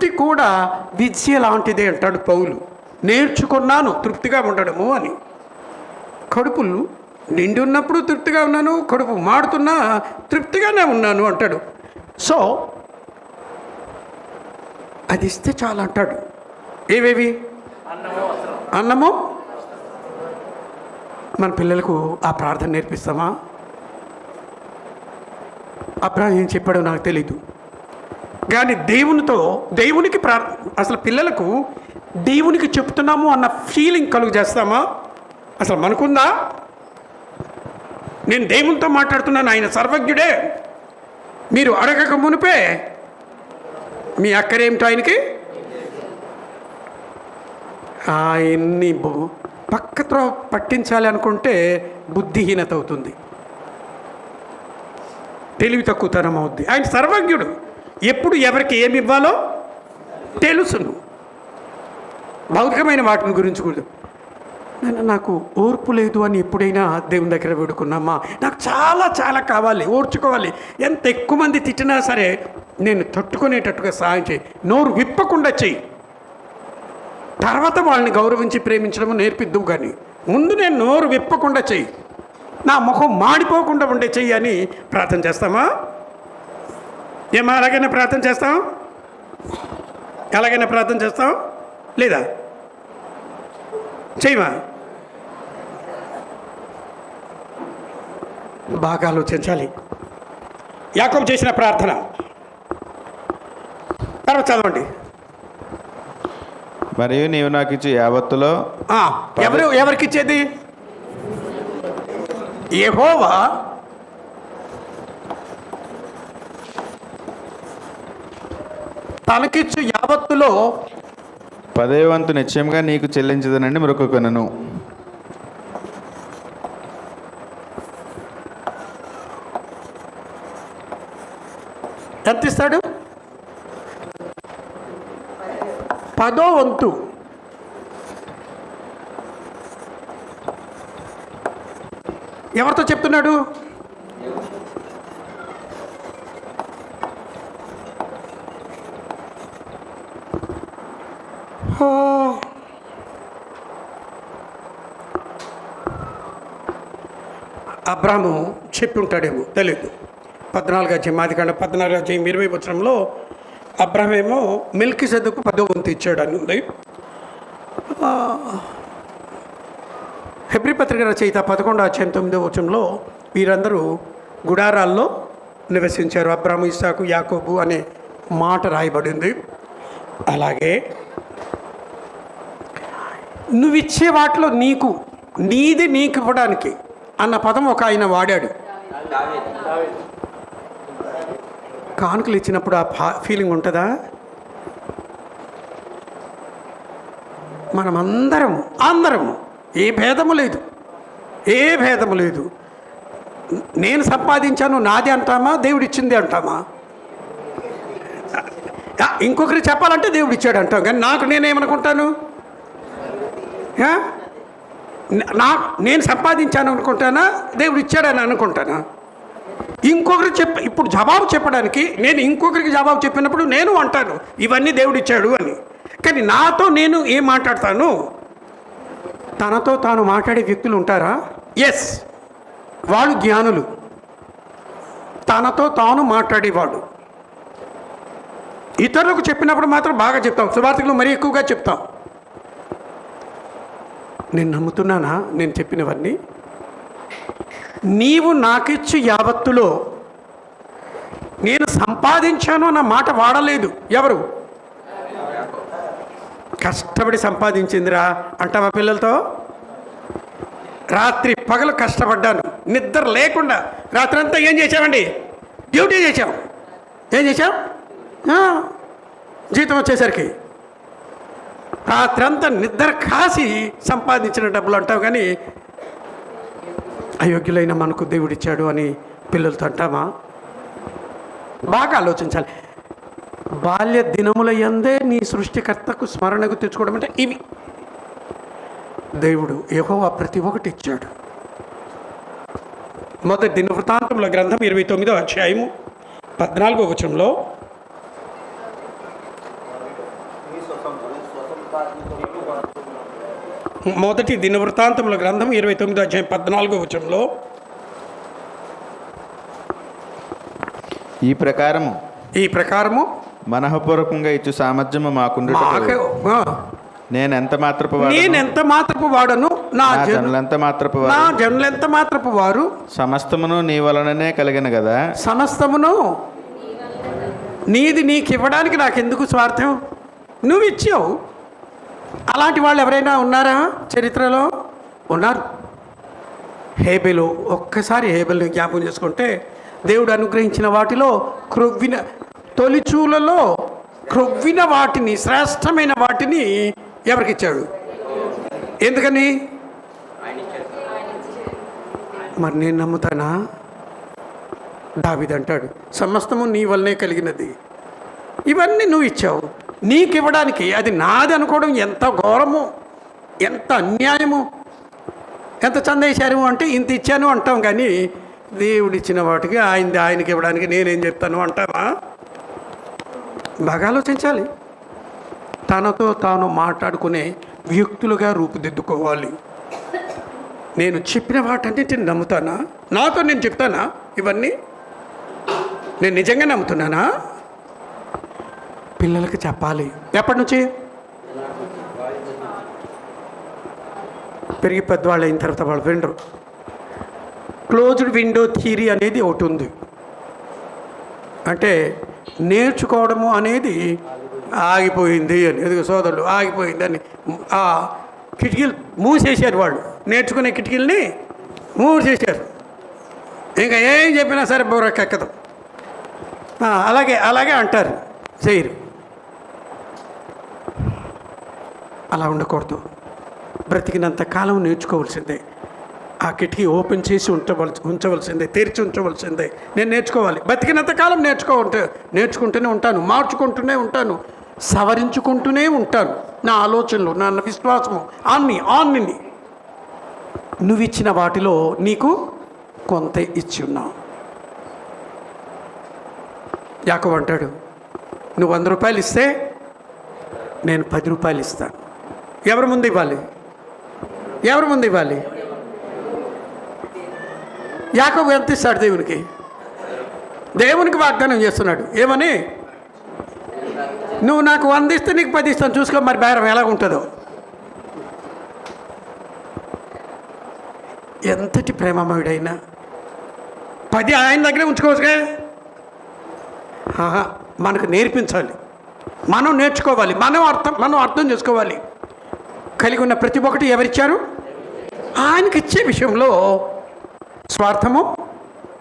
తృప్తి కూడా విద్య లాంటిదే అంటాడు పౌలు. నేర్చుకున్నాను తృప్తిగా ఉండడము అని. కడుపులు నిండి ఉన్నప్పుడు తృప్తిగా ఉన్నాను కడుపు మాడుతున్నా తృప్తిగానే ఉన్నాను అంటాడు. సో అది ఇస్తే చాలా అంటాడు. ఏవేవి? అన్నము. మన పిల్లలకు ఆ ప్రార్థన నేర్పిస్తామా? అబ్రాహం ఏం చెప్పాడో నాకు తెలీదు. కానీ దేవునితో దేవునికి ప్రా అసలు పిల్లలకు దేవునికి చెప్తున్నాము అన్న ఫీలింగ్ కలుగు చేస్తామా? అసలు మనకుందా? నేను దేవునితో మాట్లాడుతున్నాను ఆయన సర్వజ్ఞుడే. మీరు అడగక మునిపే మీ అక్కరేమిటో ఆయనకి? ఆయన్ని పక్కతో పట్టించాలి అనుకుంటే బుద్ధిహీనత అవుతుంది. తెలివి తక్కువతనం అవుద్ది. ఆయన సర్వజ్ఞుడు. ఎప్పుడు ఎవరికి ఏమి ఇవ్వాలో తెలుసును. భౌతికమైన వాటిని గురించి కూడా నాన్న నాకు ఓర్పు లేదు అని ఎప్పుడైనా దేవుని దగ్గర వేడుకున్నామా? నాకు చాలా చాలా కావాలి ఓర్చుకోవాలి. ఎంత ఎక్కువ మంది తిట్టినా సరే నేను తట్టుకునేటట్టుగా సహాయం చేయి. నోరు విప్పకుండా చెయ్యి. తర్వాత వాళ్ళని గౌరవించి ప్రేమించడం నేర్పిద్దు కానీ ముందు నేను నోరు విప్పకుండా చెయ్యి. నా ముఖం మాడిపోకుండా ఉండే చెయ్యి అని ప్రార్థన చేస్తామా? ఏమా అలాగైనా ప్రార్థన చేస్తాం? ఎలాగైనా ప్రార్థన చేస్తాం? లేదా? చేయమా బాగా ఆలోచించాలి. యాకోబు చేసిన ప్రార్థన. తర్వాత చదవండి. మరియు నీవు నాకు ఇచ్చి యావత్తులో ఎవరు ఎవరికి ఇచ్చేది? తనకిచ్చు యావత్తులో పదే వంతు నిశ్చయంగా నీకు చెల్లించదనండి మరొకను ఎంత ఇస్తాడు పదో వంతు. ఎవరితో చెప్తున్నాడు? అబ్రాహము చెప్పి ఉంటాడేమో తెలియదు పద్నాలుగు అధ్యాయం కాండ పద్నాలుగు అధ్యాయం ఇరవై వచనంలో అబ్రాహం ఏమో మిల్కి సెద్దుకు పదో వంతు ఇచ్చాడు అని ఉంది హెబ్రి పత్రిక రచయిత పదకొండు అధ్యాయం తొమ్మిదో వచనంలో వీరందరూ గుడారాల్లో నివసించారు. అబ్రాహము ఇస్సాకు యాకోబు అనే మాట రాయబడింది. అలాగే నువ్వు ఇచ్చే వాటిలో నీకు నీది నీకు ఇవ్వడానికి అన్న పదం ఒక ఆయన వాడాడు. కానుకలు ఇచ్చినప్పుడు ఆ ఫా ఫీలింగ్ ఉంటుందా? మనమందరం అందరము ఏ భేదము లేదు. ఏ భేదము లేదు. నేను సంపాదించాను నాది అంటామా దేవుడిచ్చింది అంటామా? ఇంకొకరు చెప్పాలంటే దేవుడు ఇచ్చాడు అంటాం. కానీ నాకు నేనేమనుకుంటాను? ఆ? నా నేను సంపాదించాను అనుకుంటానా? దేవుడు ఇచ్చాడని అనుకుంటానా? ఇంకొకరు చెప్ప ఇప్పుడు జవాబు చెప్పడానికి నేను ఇంకొకరికి జవాబు చెప్పినప్పుడు నేను అంటాను ఇవన్నీ దేవుడు ఇచ్చాడు అని. కానీ నాతో నేను ఏం మాట్లాడతాను? తనతో తాను మాట్లాడే వ్యక్తులు ఉంటారా? ఎస్ వాళ్ళు జ్ఞానులు. తనతో తాను మాట్లాడేవాడు. ఇతరులకు చెప్పినప్పుడు మాత్రం బాగా చెప్తాం. సువార్తకులు మరీ ఎక్కువగా చెప్తాం. నేను నమ్ముతున్నానా? నేను చెప్పినవన్నీ. నీవు నాకిచ్చి యావత్తులో నేను సంపాదించాను అన్న మాట వాడలేదు. ఎవరు? కష్టపడి సంపాదించిందిరా అంటావా పిల్లలతో? రాత్రి పగలు కష్టపడ్డాను. నిద్ర లేకుండా రాత్రి అంతా ఏం చేసామండి డ్యూటీ చేసాం ఏం చేసాం జీతం వచ్చేసరికి. రాత్రంతా నిద్ర కాసి సంపాదించిన డబ్బులు అంటావు కానీ అయోగ్యులైన మనకు దేవుడిచ్చాడు అని పిల్లలతో అంటామా? బాగా ఆలోచించాలి. బాల్య దినముల ఎందే నీ సృష్టికర్తకు స్మరణకు తెచ్చుకోవడం అంటే ఇవి. దేవుడు యెహోవా ప్రతి ఒక్కటి ఇచ్చాడు. మొదటి దిన వృత్తాంతముల గ్రంథం ఇరవై తొమ్మిదో అధ్యాయము పద్నాలుగో వచనంలో మొదటి దినవృత్తాంతముల గ్రంథం ఇరవై తొమ్మిదో అధ్యాయం పద్నాలుగో వచనంలో. ఈ ప్రకారము ఈ ప్రకారము మనఃపూర్వకంగా ఇచ్చు సామర్థ్యము మాకుండు మాకు నేను ఎంత మాత్రపు నేను ఎంత మాత్రపు వాడను? నా నా జను జనులెంత మాత్రపు నా ఎంత మాత్రపు వారు? సమస్తమును నీ వలననే కలిగిన కదా? సమస్తమును నీది నీకు ఇవ్వడానికి నాకు ఎందుకు స్వార్థం? నువ్వు ఇచ్చావు అలాంటి వాళ్ళు ఎవరైనా ఉన్నారా చరిత్రలో? ఉన్నారు. హేబెలు ఒక్కసారి హేబెల్ని జ్ఞాపకం చేసుకుంటే దేవుడు అనుగ్రహించిన వాటిలో క్రొవ్విన తొలిచూలలో క్రొవ్విన వాటిని శ్రేష్టమైన వాటిని ఎవరికిచ్చాడు? ఎందుకని? మరి నేను నమ్ముతానా? దావిదంటాడు సమస్తము నీ వల్లనే కలిగినది. ఇవన్నీ నువ్వు ఇచ్చావు. నీకు ఇవ్వడానికి అది నాది అనుకోవడం ఎంత ఘోరము ఎంత అన్యాయము ఎంత చందేశారు అంటే ఇంత ఇచ్చాను అంటాం కానీ దేవుడు ఇచ్చిన వాటికి ఆయనది ఆయనకి ఇవ్వడానికి నేనేం చెప్తాను అంటావా? బాగా ఆలోచించాలి. తనతో తాను మాట్లాడుకునే వ్యక్తులుగా రూపుదిద్దుకోవాలి. నేను చెప్పిన వాటన్నిటిని నమ్ముతానా? నాతో నేను చెప్తానా? ఇవన్నీ? నేను నిజంగా నమ్ముతున్నానా? పిల్లలకి చెప్పాలి. ఎప్పటి నుంచి? పెరిగి పెద్దవాళ్ళు అయిన తర్వాత వాళ్ళు వినరు. క్లోజ్డ్ విండో థియరీ అనేది ఒకటి ఉంది. అంటే నేర్చుకోవడము అనేది ఆగిపోయింది అని ఎదుగు సోదరులు ఆగిపోయింది అని ఆ కిటికీలు మూసేశారు వాళ్ళు. నేర్చుకునే కిటికీలని మూసేశారు. ఇంకా ఏం చెప్పినా సరే బుర్రకెక్కదు. అలాగే అలాగే అంటారు. చేయరు అలా ఉండకూడదు. బ్రతికినంత కాలం నేర్చుకోవాల్సిందే. ఆ కిటికీ ఓపెన్ చేసి ఉంచవలసి ఉంచవలసిందే తెరిచి ఉంచవలసిందే. నేను నేర్చుకోవాలి. బతికినంత కాలం నేర్చుకోవంటే నేర్చుకుంటూనే ఉంటాను మార్చుకుంటూనే ఉంటాను సవరించుకుంటూనే ఉంటాను. నా ఆలోచనలు నా విశ్వాసము ఆన్ని ఆన్ని నువ్వు ఇచ్చిన వాటిలో నీకు కొంత ఇచ్చి ఉన్నావు యాకబు అంటాడు నువ్వు వంద రూపాయలు ఇస్తే నేను పది రూపాయలు ఇస్తాను. ఎవరి ముందు ఇవ్వాలి? ఎవరి ముందు ఇవ్వాలి? యాకబు ఎంత ఇస్తాడు దేవునికి? దేవునికి వాగ్దానం చేస్తున్నాడు. ఏమని? నువ్వు నాకు వంద ఇస్తే నీకు పది ఇస్తాను. చూసుకో మరి బేరం ఎలా ఉంటుందో. ఎంతటి ప్రేమమయుడైనా పది ఆయన దగ్గరే ఉంచుకోవచ్చుగా? ఆహా, మనకు నేర్పించాలి. మనం నేర్చుకోవాలి. మనం అర్థం మనం అర్థం చేసుకోవాలి. కలిగి ఉన్న ప్రతి ఒక్కటి ఎవరిచ్చారు? ఆయనకి ఇచ్చే విషయంలో స్వార్థము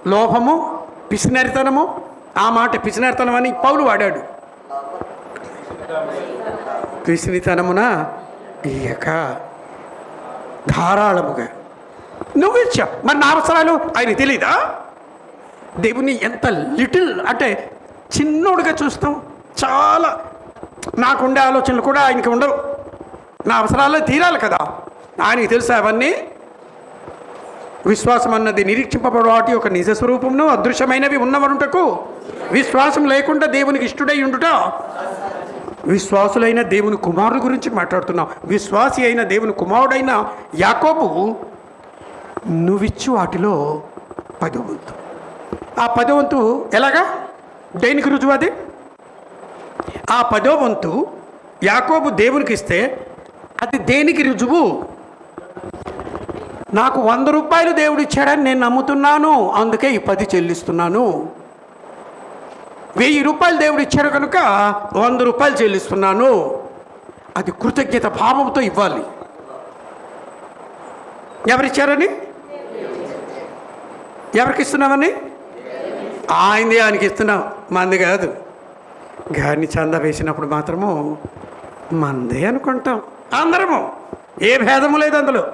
లోభము పిసినరితనము ఆ మాట పిసినరితనం అని పౌలు వాడాడు. పిసినితనమున ఇయ్యక ధారాళముగా. నువ్వు ఇచ్చావు మరి నా అవసరాలు ఆయన తెలీదా? దేవుని ఎంత లిటిల్ అంటే చిన్నోడుగా చూస్తాం. చాలా నాకుండే ఆలోచనలు కూడా ఆయనకి ఉండవు. నా అవసరాలు తీరాలి కదా. ఆయనకి తెలుసా అవన్నీ? విశ్వాసం అన్నది నిరీక్షింపబడు వాటి యొక్క నిజ స్వరూపమును అదృశ్యమైనవి ఉన్నవనుటకు విశ్వాసం లేకుండా దేవునికి ఇష్టడై ఉండుట. విశ్వాసులైన దేవుని కుమారుడు గురించి మాట్లాడుతున్నాం. విశ్వాసి అయిన దేవుని కుమారుడైన యాకోబు నువ్విచ్చు వాటిలో పదవంతు. ఆ పదవంతు ఎలాగా? దేనికి రుజువు అది? ఆ పదోవంతు యాకోబు దేవునికి ఇస్తే అది దేనికి రుజువు? నాకు వంద రూపాయలు దేవుడు ఇచ్చాడని నేను నమ్ముతున్నాను. అందుకే ఈ పది చెల్లిస్తున్నాను. వెయ్యి రూపాయలు దేవుడు ఇచ్చాడు కనుక వంద రూపాయలు చెల్లిస్తున్నాను. అది కృతజ్ఞత భావంతో ఇవ్వాలి. ఎవరిచ్చారని? ఎవరికి ఇస్తున్నామని ఆయనది ఆయనకి ఇస్తున్నాం. మంది కాదు. గారిని చందా వేసినప్పుడు మాత్రము మందే అనుకుంటాం. అందరము ఏ భేదము లేదు అందులో.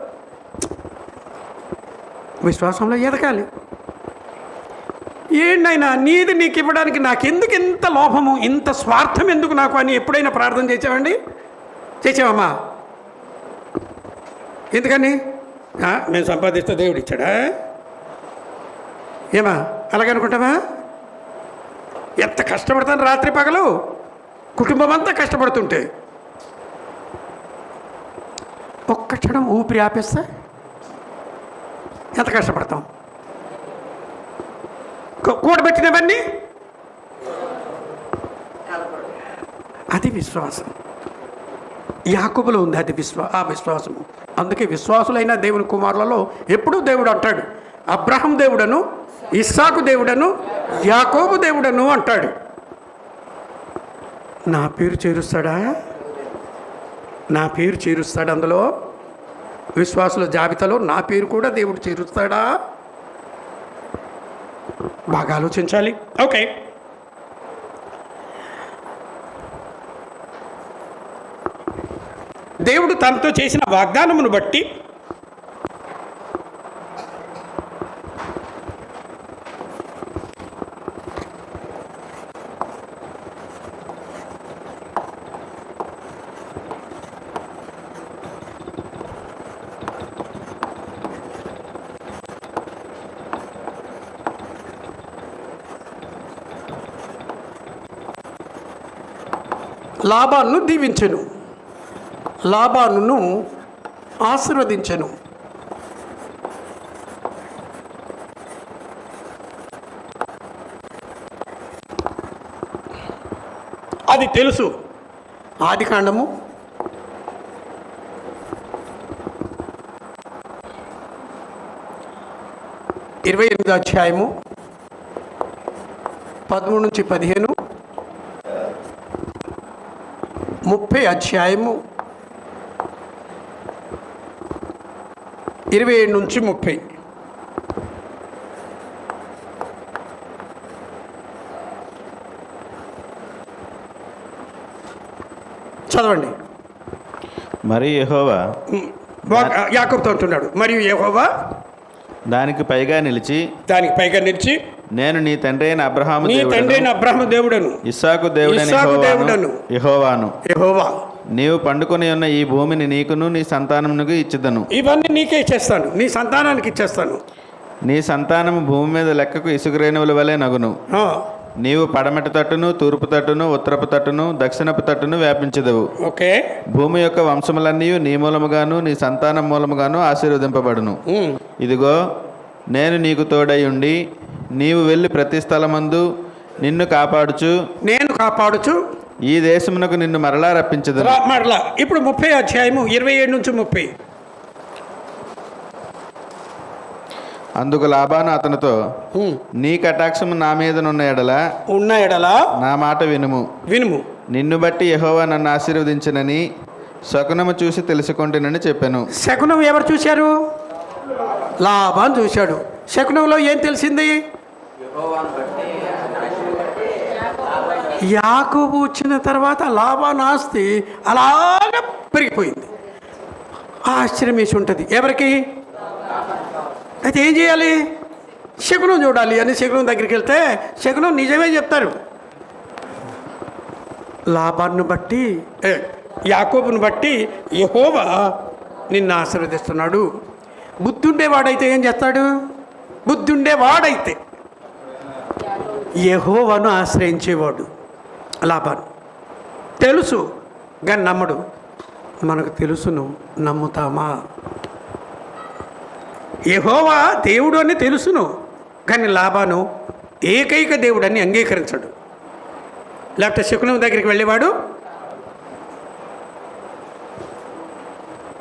విశ్వాసంలో ఎదగాలి. ఏంటైనా నీది నీకు ఇవ్వడానికి నాకు ఎందుకు ఇంత లోభము ఇంత స్వార్థం ఎందుకు నాకు అని ఎప్పుడైనా ప్రార్థన చేసావండి? చేసావమ్మా? ఎందుకని? మేము సంపాదిస్తే దేవుడు ఇచ్చాడా? ఏమా అలాగనుకుంటావా? ఎంత కష్టపడతాను రాత్రి పగలు? కుటుంబం అంతా కష్టపడుతుంటే. ఒక్క క్షణం ఊపిరి ఆపేస్తే ఎంత కష్టపడతాం? కూడబెట్టినవన్నీ? అది విశ్వాసం. యాకుబులో ఉంది అది విశ్వా ఆ విశ్వాసము. అందుకే విశ్వాసులైన దేవుని కుమారులలో ఎప్పుడూ దేవుడు అంటాడు అబ్రహం దేవుడను ఇస్సాకు దేవుడను యాకోబు దేవుడను అంటాడు. నా పేరు చేరుస్తాడా? నా పేరు చేరుస్తాడు అందులో. విశ్వాసుల జాబితాలో నా పేరు కూడా దేవుడు చేరుస్తాడా? బాగా ఆలోచించాలి. ఓకే. దేవుడు తనతో చేసిన వాగ్దానమును బట్టి లాభాన్ని దీవించెను. లాభాను ఆశీర్వదించెను. అది తెలుసు. ఆది కాండము. ఇరవై ఎనిమిది అధ్యాయము. పదమూడు నుంచి పదిహేను. ముప్పై అధ్యాయము ఇరవై ఏడు నుంచి ముప్పై. చదవండి. మరి యెహోవా యాకబ్తో అంటున్నాడు. మరియు యెహోవా దానికి పైగా నిలిచి దానికి పైగా నిలిచి నేను నీ తండ్రి అయిన అబ్రహాము నీ తండ్రి దేవుడను అబ్రహ్మ దేవుడను ఇస్సాకు దేవుడని. యెహోవాను యెహోవా. నీవు పండుకొని ఉన్న ఈ భూమిని నీకును నీ సంతానమునకు ఇచ్చిదను. ఇవన్నీ నీకే ఇచ్చేస్తాను నీ సంతానానికి ఇచ్చేస్తాను. నీ సంతానము భూమి మీద లెక్కకు ఇసుకరేణువుల వలె నగును. నీవు పడమటి తట్టును తూర్పు తట్టును ఉత్తరపు తట్టును దక్షిణపు తట్టును వ్యాపించదవు. ఓకే. భూమి యొక్క వంశములన్నీ నీ మూలముగాను నీ సంతానం మూలముగాను ఆశీర్వదింపబడును. ఇదిగో నేను నీకు తోడై ఉండి నీవు వెళ్ళి ప్రతి స్థలమందు నిన్ను కాపాడుచు. నేను కాపాడుచు. ఈ దేశమునకు నిన్ను మరలా రప్పించదను. రా- మరలా. ఇప్పుడు ముప్పై అధ్యాయము ఇరవై ఏడు నుంచి ముప్పై. అందుకు లాభాను అతనితో. నీ కటాక్షము నా మీదనున్న ఎడల ఉన్న ఎడలా నా మాట వినుము. వినుము. నిన్ను బట్టి యెహోవా నన్ను ఆశీర్వదించనని శకునము చూసి తెలుసుకుంటునని చెప్పాను. శకునం ఎవరు చూశారు? లాభాన్ని చూశాడు. శకునంలో ఏం తెలిసింది? యాకోబు వచ్చిన తర్వాత లాభాన్ ఆస్తి అలాగ పెరిగిపోయింది. ఆశ్చర్యం వేసి ఉంటుంది. ఎవరికి? అయితే ఏం చేయాలి? శకునం చూడాలి. అని శకునం దగ్గరికి వెళ్తే శకునం నిజమే చెప్తారు. లాభాన్ని బట్టి ఏ, యాకోబుని బట్టి యహోవా నిన్ను ఆశీర్వదిస్తున్నాడు. బుద్ధి ఉండేవాడైతే ఏం చేస్తాడు? బుద్ధి ఉండేవాడైతే యహోవను ఆశ్రయించేవాడు. లాభాను తెలుసు కానీ నమ్మడు. మనకు తెలుసును నమ్ముతామా? యహోవా దేవుడు అని తెలుసును కానీ లాభాను ఏకైక దేవుడని అంగీకరించడు. లేకపోతే శకునం దగ్గరికి వెళ్ళేవాడు?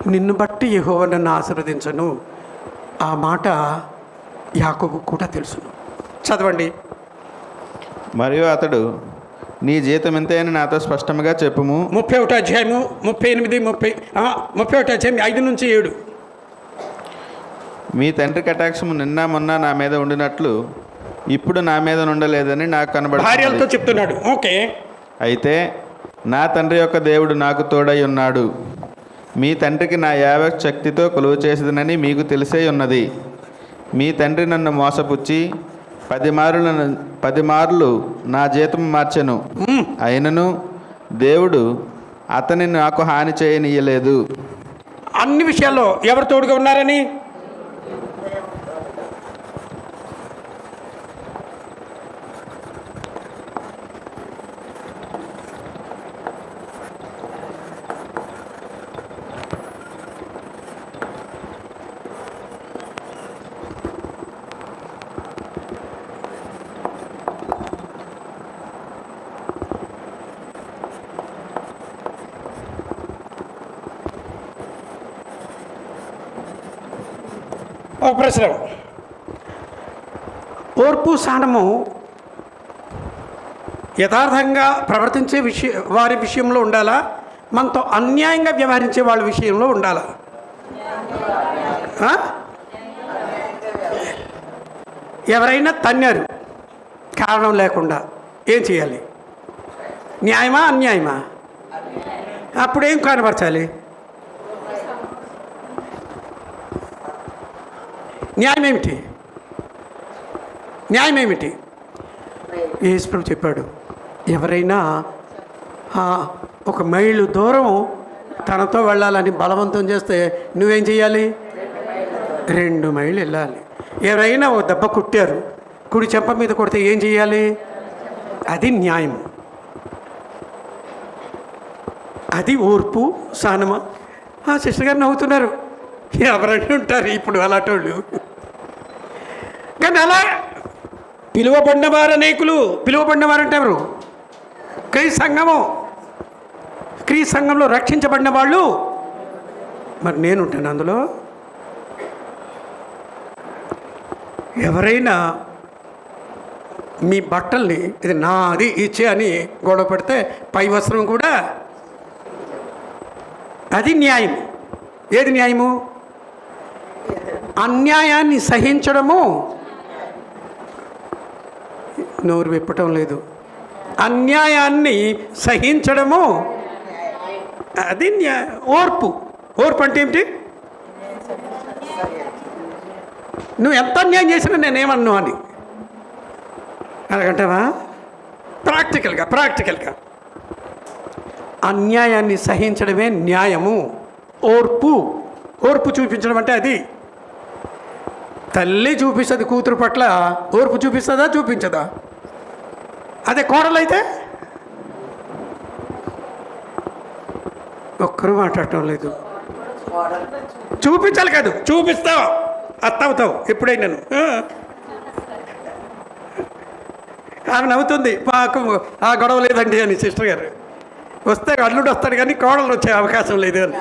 నిన్ను బట్టి యహోవ నన్ను ఆశీర్వదించను. ఆ మాట యాకు కూడా తెలుసును. చదవండి. మరియు అతడు నీ జీతం ఎంతే అని నాతో స్పష్టంగా చెప్పుము. ముప్పై ఒకటో అధ్యాయము ముప్పై ఎనిమిది ముప్పై ముప్పై ఒకటో అధ్యాయం ఐదు నుంచి ఏడు. మీ తండ్రి కటాక్షము నిన్న మొన్న నా మీద ఉండినట్లు ఇప్పుడు నా మీద ఉండలేదని నాకు భార్యలతో కనబడుతుంది చెప్తున్నాడు. ఓకే. అయితే నా తండ్రి యొక్క దేవుడు నాకు తోడై ఉన్నాడు. మీ తండ్రికి నా యావ శక్తితో కొలువు చేసేదనని మీకు తెలిసే ఉన్నది. మీ తండ్రి నన్ను మోసపుచ్చి పది మారులు పది మార్లు నా జీతం మార్చెను. అయినను దేవుడు అతని నాకు హాని చేయనీయలేదు. అన్ని విషయాల్లో ఎవరు తోడుగా ఉన్నారని? ప్రశ్న. ఓర్పు సహనము యథార్థంగా ప్రవర్తించే విషయ వారి విషయంలో ఉండాలా? మనతో అన్యాయంగా వ్యవహరించే వాళ్ళ విషయంలో ఉండాలా? ఎవరైనా తన్నారు. కారణం లేకుండా ఏం చేయాలి? న్యాయమా అన్యాయమా? అప్పుడేం కనపరచాలి న్యాయం ఏమిటి న్యాయం ఏమిటి యేసుప్రభు చెప్పాడు ఎవరైనా ఒక మైళ్ళు దూరం తనతో వెళ్ళాలని బలవంతం చేస్తే నువ్వేం చేయాలి రెండు మైళ్ళు వెళ్ళాలి. ఎవరైనా ఒక దెబ్బ కుట్టారు కుడి చెంప మీద కొడితే ఏం చేయాలి అది న్యాయం అది ఓర్పు సహనమా? సిస్టర్ గారు నవ్వుతున్నారు. ఎవరైనా ఉంటారు ఇప్పుడు అలాంటోళ్ళు? కానీ అలా పిలువబడిన వారు అనేకులు. పిలువబడిన వారు అంటే ఎవరు? క్రీ సంఘము. క్రీ సంఘంలో రక్షించబడిన వాళ్ళు. మరి నేను ఉంటాను అందులో. ఎవరైనా మీ బట్టల్ని ఇది నాది ఇచ్చే అని గొడవ పెడితే పై వస్త్రం కూడా అది న్యాయం ఏది న్యాయము? అన్యాయాన్ని సహించడము. నోరు విప్పటం లేదు. అన్యాయాన్ని సహించడము అది న్యా ఓర్పు. ఓర్పు అంటే ఏమిటి? నువ్వు ఎంత అన్యాయం చేసినా నేనేమన్నావు అని. అలాగంటావా? ప్రాక్టికల్గా ప్రాక్టికల్గా. అన్యాయాన్ని సహించడమే న్యాయము. ఓర్పు. ఓర్పు చూపించడం అంటే అది. తల్లి చూపిస్తుంది కూతురు పట్ల ఓర్పు చూపిస్తుందా? చూపించదా? అదే కోడలైతే? ఒక్కరూ మాట్లాడటం లేదు. చూపించాలి కాదు. చూపిస్తావు అత్తవుతావు. ఎప్పుడైనా ఆ. ఆమె నవ్వుతుంది. మాకు ఆ గొడవ లేదండి అని సిస్టర్ గారు. వస్తే అల్లుడు వస్తాడు కానీ కోడలు వచ్చే అవకాశం లేదు అని.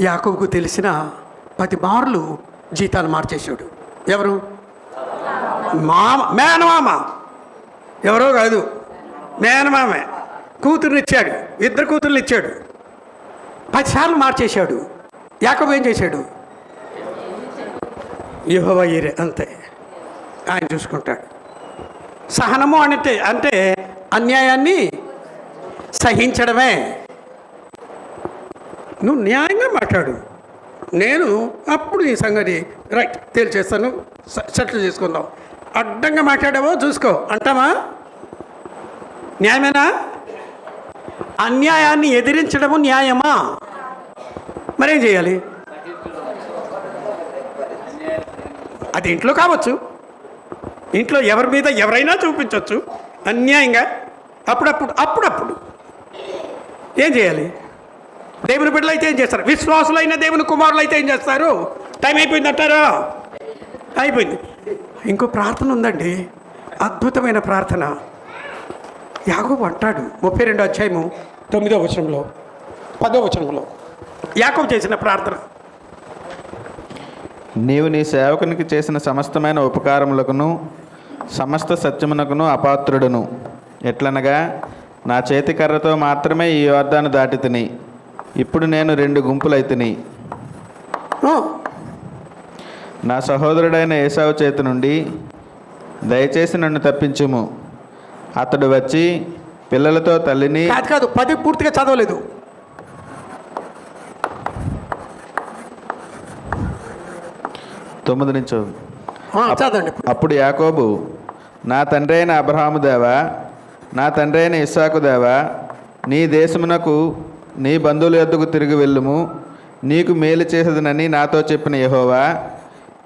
యాకోబుకు తెలిసిన పది మార్లు జీతాలు మార్చేసాడు ఎవరు? మామ మేనమామ. ఎవరో కాదు. మేనమామే. కూతుర్ని ఇచ్చాడు. ఇద్దరు కూతుర్ని ఇచ్చాడు. పదిసార్లు మార్చేశాడు. యాకబు ఏం చేశాడు? యహోవా ఈరే అంతే. ఆయన చూసుకుంటాడు. సహనము అంటే అంటే అన్యాయాన్ని సహించడమే. నువ్వు న్యాయంగా మాట్లాడు. నేను అప్పుడు ఈ సంగతి రైట్ తేల్చేస్తాను. సెటిల్ చేసుకుందాం. అడ్డంగా మాట్లాడావో చూసుకో. అంటామా? న్యాయమేనా? అన్యాయాన్ని ఎదిరించడము న్యాయమా? మరేం చేయాలి? అది ఇంట్లో కావచ్చు. ఇంట్లో ఎవరి మీద ఎవరైనా చూపించవచ్చు అన్యాయంగా. అప్పుడప్పుడు అప్పుడప్పుడు. ఏం చేయాలి? దేవుని బిడ్డలు అయితే ఏం చేస్తారు? విశ్వాసులైన దేవుని కుమారులు అయితే ఏం చేస్తారు? టైం అయిపోయింది అంటారా? అయిపోయింది. ఇంకో ప్రార్థన ఉందండి. అద్భుతమైన ప్రార్థన. యాకోబు అంటాడు ముప్పై రెండో అధ్యాయము తొమ్మిదో వచనంలో పదో వచనంలో. యాకోబు చేసిన ప్రార్థన. నీవు నీ సేవకునికి చేసిన సమస్తమైన ఉపకారములకును సమస్త సత్యమునకును అపాత్రుడును. ఎట్లనగా నా చేతి కర్రతో మాత్రమే ఈ యోర్దాను దాటి తిని. ఇప్పుడు నేను రెండు గుంపులైతిని నా సహోదరుడైన ఏసావు చేతి నుండి దయచేసి నన్ను తప్పించుము. అతడు వచ్చి పిల్లలతో తల్లిని కాదు కాదు పది పూర్తిగా చదవలేదు. తొమ్మిది నుంచి చదవండి. అప్పుడు యాకోబు నా తండ్రి అయిన అబ్రహాము దేవా నా తండ్రి అయిన ఇస్సాకు దేవా నీ దేశమునకు నీ బంధువుల యొద్దకు తిరిగి వెళ్ళుము. నీకు మేలు చేసేదనని నాతో చెప్పిన యెహోవా.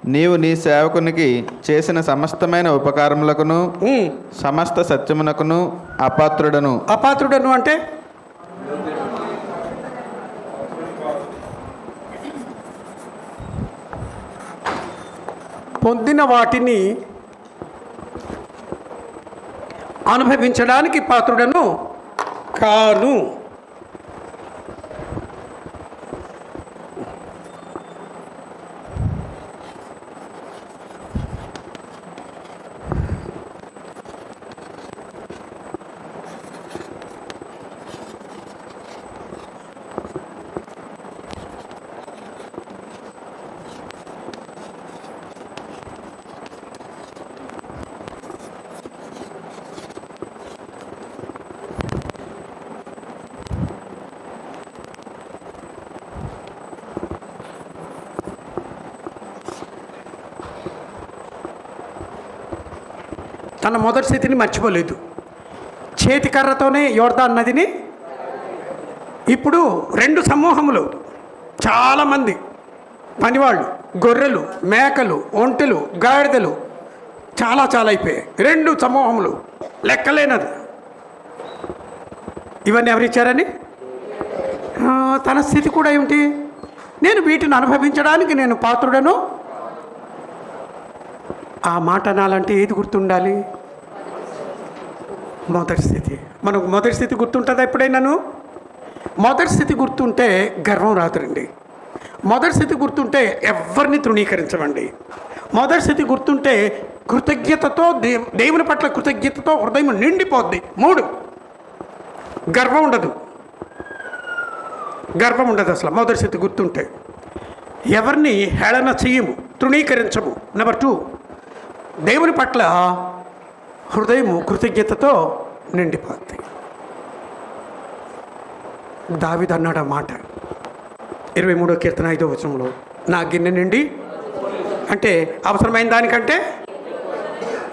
నీవు నీ సేవకునికి చేసిన సమస్తమైన ఉపకారములకును సమస్త సత్యమునకును అపాత్రుడను. అపాత్రుడను అంటే? పొందిన వాటిని అనుభవించడానికి పాత్రుడను కాను. తన మొదటి స్థితిని మర్చిపోలేదు. చేతికర్రతోనే యోర్దాన్ నదిని ఇప్పుడు రెండు సమూహములు చాలామంది పనివాళ్ళు గొర్రెలు మేకలు ఒంటెలు గాడిదలు చాలా చాలా అయిపోయాయి. రెండు సమూహములు లెక్కలేనది. ఇవన్నీ ఎవరిచ్చారని తన స్థితి కూడా ఏమిటి? నేను వీటిని అనుభవించడానికి నేను పాత్రుడను. ఆ మాట అనాలంటే ఏది గుర్తుండాలి? మొదటి స్థితి. మనకు మొదటి స్థితి గుర్తుంటుందా ఎప్పుడైనాను? మొదటి స్థితి గుర్తుంటే గర్వం రాదురండి. మొదటి స్థితి గుర్తుంటే ఎవరిని తృణీకరించమండి. మొదటి స్థితి గుర్తుంటే కృతజ్ఞతతో దేవు దేవుని పట్ల కృతజ్ఞతతో హృదయం నిండిపోద్ది. మూడు. గర్వం ఉండదు. గర్వం ఉండదు అసలు. మొదటి స్థితి గుర్తుంటే. ఎవరిని హేళన చేయము తృణీకరించము. Number two. దేవుని పట్ల హృదయము కృతజ్ఞతతో నిండిపోద్ది. దావిద్ అన్నాడు ఆ మాట. ఇరవై మూడో కీర్తన ఐదో వచనంలో నా గిన్నె నిండి అంటే అవసరమైన దానికంటే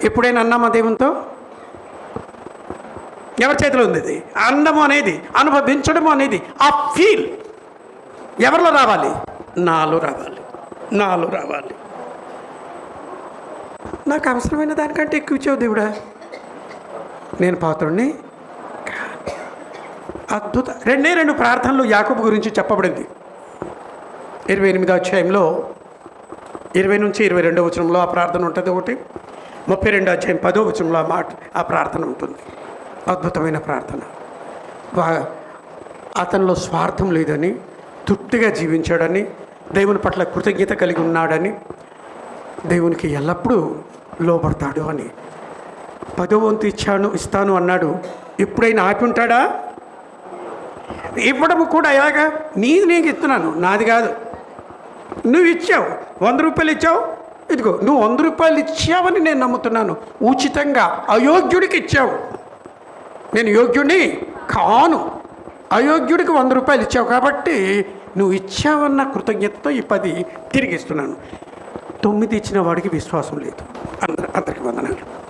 ఎప్పుడైనా అన్నామా దేవునితో? ఎవరి చేతిలో ఉంది ఇది అందము అనేది అనుభవించడం అనేది ఆ ఫీల్ ఎవరిలో రావాలి? నాలో రావాలి. నాలో రావాలి. నాకు అవసరమైన దానికంటే ఎక్కువ ఇచ్చావు దేవుడా. నేను పాత్రుడిని అద్భుత. రెండే రెండు ప్రార్థనలు యాకబు గురించి చెప్పబడింది. ఇరవై ఎనిమిదో అధ్యాయంలో ఇరవై నుంచి ఇరవై రెండో వచనంలో ఆ ప్రార్థన ఉంటుంది ఒకటి. ముప్పై రెండో అధ్యాయం పదో వచనంలో ఆ మాట ఆ ప్రార్థన ఉంటుంది. అద్భుతమైన ప్రార్థన. వా- అతనిలో స్వార్థం లేదని తృప్తిగా జీవించాడని దేవుని పట్ల కృతజ్ఞత కలిగి ఉన్నాడని దేవునికి ఎల్లప్పుడూ లోపడతాడు అని. పదో వంతు ఇచ్చాను ఇస్తాను అన్నాడు. ఎప్పుడైనా ఆపి ఉంటాడా? ఇవ్వడం కూడా ఎలాగా? నీది నీకు ఇస్తున్నాను నాది కాదు. నువ్వు ఇచ్చావు వంద రూపాయలు ఇచ్చావు? ఇదిగో నువ్వు వంద రూపాయలు ఇచ్చావని నేను నమ్ముతున్నాను. ఉచితంగా అయోగ్యుడికి ఇచ్చావు. నేను యోగ్యుడిని కాను. అయోగ్యుడికి వంద రూపాయలు ఇచ్చావు కాబట్టి నువ్వు ఇచ్చావన్న కృతజ్ఞతతో ఈ పది తిరిగి ఇస్తున్నాను. తొమ్మిది ఇచ్చిన వాడికి విశ్వాసం లేదు. అందరి అందరికి వందనాలు.